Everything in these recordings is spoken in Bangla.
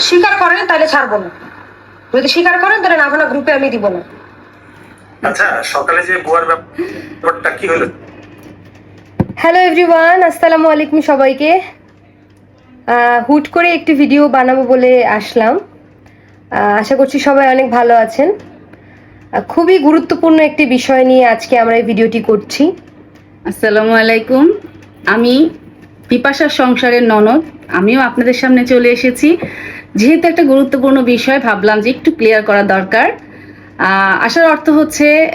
স্বীকার করেন তাহলে ছাড়বো না। যদি স্বীকার করেন তাহলে না গ্রুপে আমি দিব না। আচ্ছা সকালে যে বুয়ার ব্যাপারটা কি হলো? হ্যালো এভরিওয়ান আসসালামু আলাইকুম সবাইকে। আহ, হুট করে একটি ভিডিও বানাবো বলে আসলাম। আহ, আশা করছি সবাই অনেক ভালো আছেন। খুবই গুরুত্বপূর্ণ একটি বিষয় নিয়ে আজকে আমরা এই ভিডিওটি করছি। আসসালামু আলাইকুম। আমি পিপাসার সংসারের ননদ। আমিও আপনাদের সামনে চলে এসেছি। যেহেতু একটা গুরুত্বপূর্ণ বিষয় ভাবলাম যে একটু ক্লিয়ার করা দরকার। আসার অর্থ হচ্ছে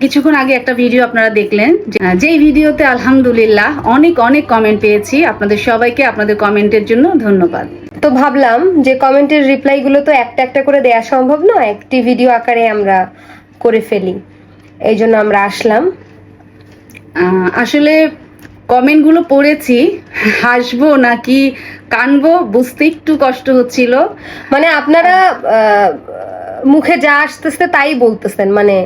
কিছুক্ষণ আগে একটা ভিডিও আপনারা দেখলেন যে- যেই ভিডিওতে আলহামদুলিল্লাহ অনেক অনেক কমেন্ট পেয়েছি। আপনাদের সবাইকে আপনাদের কমেন্টের জন্য ধন্যবাদ। তো ভাবলাম যে কমেন্টের রিপ্লাইগুলো তো একটা একটা করে দেওয়া সম্ভব নয় একটি ভিডিও আকারে আমরা করে ফেলি। এই জন্য আমরা আসলাম। আহ, আসলে কমেন্টগুলো পড়েছি হাসবো নাকি কানবো বুঝতে একটু কষ্ট হচ্ছিল। মানে আপনারা মুখে যা আসতেছে তাই বলতেছেন মানে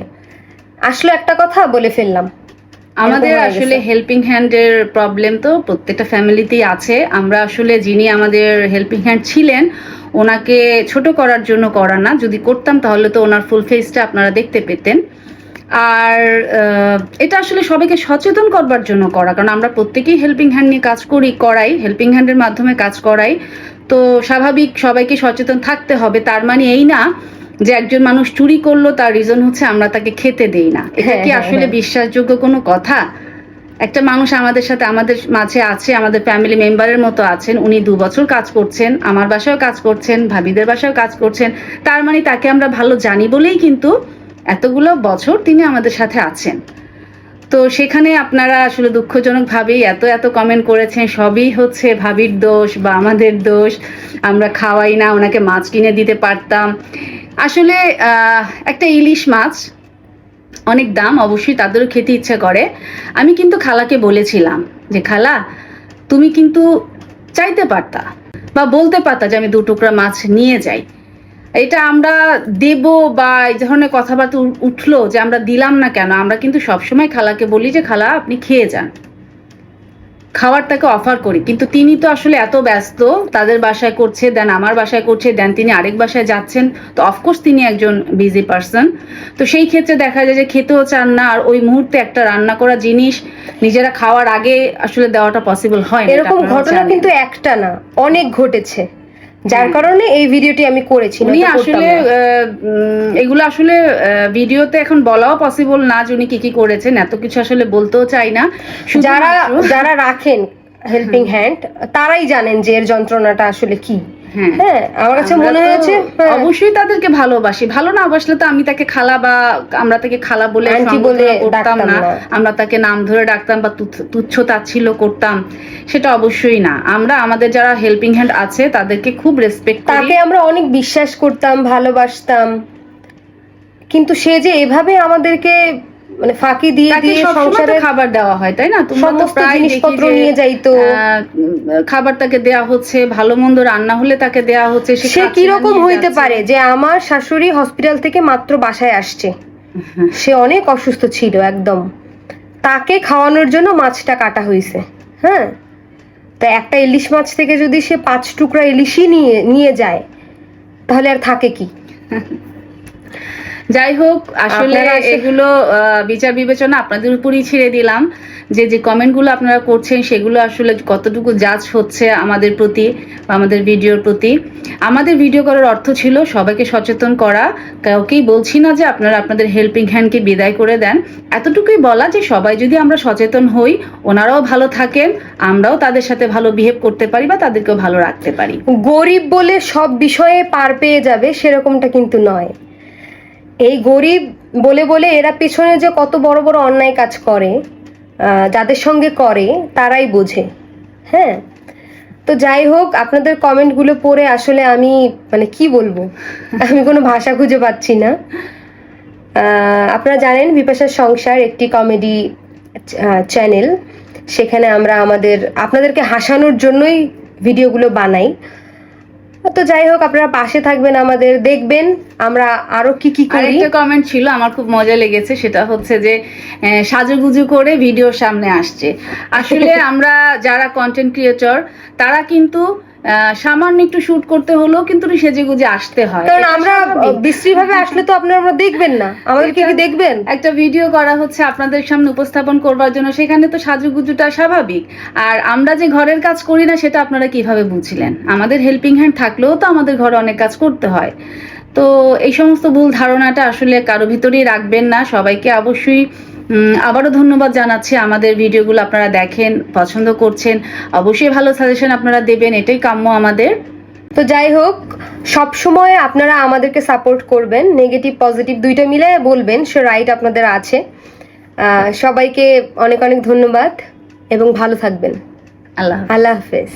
আসলো একটা কথা বলে ফেললাম। আমাদের আসলে। হেল্পিং হ্যান্ডের প্রবলেম তো প্রত্যেকটা ফ্যামিলিতেই আছে। আমরা আসলে যিনি আমাদের হেল্পিং হ্যান্ড ছিলেন ওনাকে ছোট করার জন্য করা না। যদি করতাম তাহলে তো ওনার ফুল ফেসটা আপনারা দেখতে পেতেন। আর এটা আসলে সবাইকে সচেতন করবার জন্য করা কারণ আমরা প্রত্যেকেই হেল্পিং হ্যান্ড নিয়ে কাজ করি করাই হেল্পিং হ্যান্ডের মাধ্যমে কাজ করাই। তো স্বাভাবিক সবাইকে সচেতন থাকতে হবে তার মানে এই না যে একজন মানুষ চুরি করল তার রিজন হচ্ছে আমরা তাকে খেতে দেই না। এটা হ্যাঁ, কি হ্যাঁ, আসলে হ্যাঁ। বিশ্বাসযোগ্য কোনো কথা? একটা মানুষ আমাদের সাথে আমাদের মাঝে আছে আমাদের ফ্যামিলি মেম্বারের মতো আছেন উনি দু বছর কাজ করছেন আমার বাসায়ও কাজ করছেন ভাবিদের বাসায়ও কাজ করছেন তার মানে তাকে আমরা ভালো জানি বলেই কিন্তু এতগুলো বছর তিনি আমাদের সাথে আছেন। তো সেখানে আপনারা আসলে দুঃখজনকভাবেই এত এত কমেন্ট করেছেন, সবই হচ্ছে ভাবির দোষ বা আমাদের দোষ। আমরা খাওয়াই না, ওনাকে মাছ কিনে দিতে পারতাম। আসলে একটা ইলিশ মাছ, অনেক দাম, অবশ্যই তাদেরও খেতে ইচ্ছা করে। আমি কিন্তু খালাকে বলেছিলাম যে, খালা, তুমি কিন্তু চাইতে পারতা বা বলতে পারতা যে, আমি দু টুকরা মাছ নিয়ে যাই। এটা আমরা দেব বা এই ধরনের কথাবার্তা উঠল যে আমরা দিলাম না কেন আমরা কিন্তু সবসময় খালাকে বলি যে খালা আপনি খেয়ে যান। খাওয়ার তাকে অফার করি। কিন্তু তিনি তো আসলে এত ব্যস্ত তাদের বাসায় করছে দেন আমার বাসায় করছে দেন তিনি আরেক বাসায় যাচ্ছেন। তো অফকোর্স তিনি একজন বিজি পার্সন তো সেই ক্ষেত্রে দেখা যায় যে খেতেও চান না আর ওই মুহূর্তে একটা রান্না করা জিনিস নিজেরা খাওয়ার আগে আসলে দেওয়াটা পসিবল হয় এরকম ঘটনা কিন্তু একটা না অনেক ঘটেছে। যার। কারণে এই ভিডিওটি আমি করেছি উনি আসলে আহ, উম, এগুলো আসলে আহ, ভিডিওতে এখন বলাও পসিবল না যে উনি কি কি করেছেন এত কিছু আসলে বলতেও চাই না। যারা যারা রাখেন হেল্পিং হ্যান্ড তারাই জানেন যে এর যন্ত্রণাটা আসলে কি। হ্যাঁ। হ্যাঁ আমার কাছে মনে হয়েছে হ্যাঁ, অবশ্যই তাদেরকে ভালোবাসি। ভালো না বাসলে তো আমি তাকে খালা বা আমরা তাকে খালা বলে বলে করতাম না। আমরা তাকে নাম ধরে ডাকতাম বা তুচ্ছ- তুচ্ছ তাচ্ছিল্য করতাম। সেটা অবশ্যই না। আমরা আমাদের যারা হেল্পিং হ্যান্ড আছে তাদেরকে খুব রেসপেক্ট তাকে আমরা অনেক বিশ্বাস করতাম ভালোবাসতাম। কিন্তু সে যে এভাবে আমাদেরকে মানে ফাঁকি দিয়ে দিয়ে সংসারে খাবার দেওয়া হয় তাই না? তোমরা তো প্রায় জিনিসপত্র নিয়ে যাইতো। আহ, খাবার তাকে দেয়া হচ্ছে ভালো মন্দ রান্না হলে তাকে দেয়া হচ্ছে সে খাচ্ছে না, কীরকম হইতে পারে যে আমার শাশুড়ি হসপিটাল থেকে মাত্র বাসায় আসছে? সে অনেক অসুস্থ ছিল একদম। তাকে খাওয়ানোর জন্য মাছটা কাটা হয়েছে হ্যাঁ? তা একটা ইলিশ মাছ থেকে যদি সে পাঁচ টুকরা ইলিশই নিয়ে নিয়ে যায় তাহলে আর থাকে কি? যাই হোক আসলে এগুলো বিচার বিবেচনা আপনাদের উপরই ছেড়ে দিলাম। যে যে কমেন্টগুলো আপনারা করছেন সেগুলো আসলে কতটুকু জাজ হচ্ছে আমাদের প্রতি বা আমাদের ভিডিওর প্রতি। আমাদের ভিডিও করার অর্থ ছিল সবাইকে সচেতন করা। কাউকেই বলছি না যে আপনারা আপনাদের হেল্পিং হ্যান্ডকে বিদায় করে দেন। এতটুকুই বলা যে সবাই যদি আমরা সচেতন হই ওনারাও ভালো থাকেন আমরাও তাদের সাথে ভালো বিহেভ করতে পারি বা তাদেরকেও ভালো রাখতে পারি। গরিব বলে সব বিষয়ে পার পেয়ে যাবে সেরকমটা কিন্তু নয়। এই গরিব বলে বলে এরা পেছনে যে কত বড় বড় অন্যায় কাজ করে যাদের সঙ্গে করে তারাই বোঝে। হ্যাঁ? তো যাই হোক আপনাদের কমেন্টগুলো পড়ে আসলে আমি মানে কি বলব? আমি কোনো ভাষা খুঁজে পাচ্ছি না। আহ, আপনারা জানেন বিপাশার সংসার একটি কমেডি চ্যানেল। সেখানে আমরা আমাদের আপনাদেরকে হাসানোর জন্যই ভিডিওগুলো বানাই। তো যাই হোক আপনারা পাশে থাকবেন আমাদের দেখবেন আমরা আরও কি কি করি। একটা কমেন্ট ছিল আমার খুব মজা লেগেছে সেটা হচ্ছে যে সাজুগুজু করে ভিডিও সামনে আসছে। আসলে আমরা যারা কন্টেন্ট ক্রিয়েটর তারা কিন্তু সামান্য একটু শুট করতে হলেও কিন্তু সেজে গুজে আসতে হয়। কারণ আমরা স্বাভাবিক। বিশ্রী ভাবে আসলে তো আপনারা আমরা দেখবেন না। আমাদেরকে কি দেখবেন? একটা ভিডিও করা হচ্ছে আপনাদের সামনে উপস্থাপন করবার জন্য। সেখানে তো সাজুগুজুটা স্বাভাবিক। আর আমরা যে ঘরের কাজ করি না সেটা আপনারা কীভাবে বুঝছিলেন আমাদের হেল্পিং হ্যান্ড থাকলেও তো আমাদের ঘরে অনেক কাজ করতে হয়। তো এই সমস্ত ভুল ধারণাটা আসলে কারও ভিতরেই রাখবেন না। সবাইকে অবশ্যই আবারও ধন্যবাদ জানাচ্ছি। আমাদের ভিডিওগুলো আপনারা দেখেন পছন্দ করছেন অবশ্যই ভালো সাজেশন আপনারা দেবেন এটাই কাম্য আমাদের। তো যাই হোক সব সময় আপনারা আমাদেরকে সাপোর্ট করবেন নেগেটিভ পজিটিভ দুইটা মিলে বলবেন সে রাইট আপনাদের আছে। সবাইকে অনেক অনেক ধন্যবাদ এবং ভালো থাকবেন। আল্লাহ। আল্লাহ হাফেজ।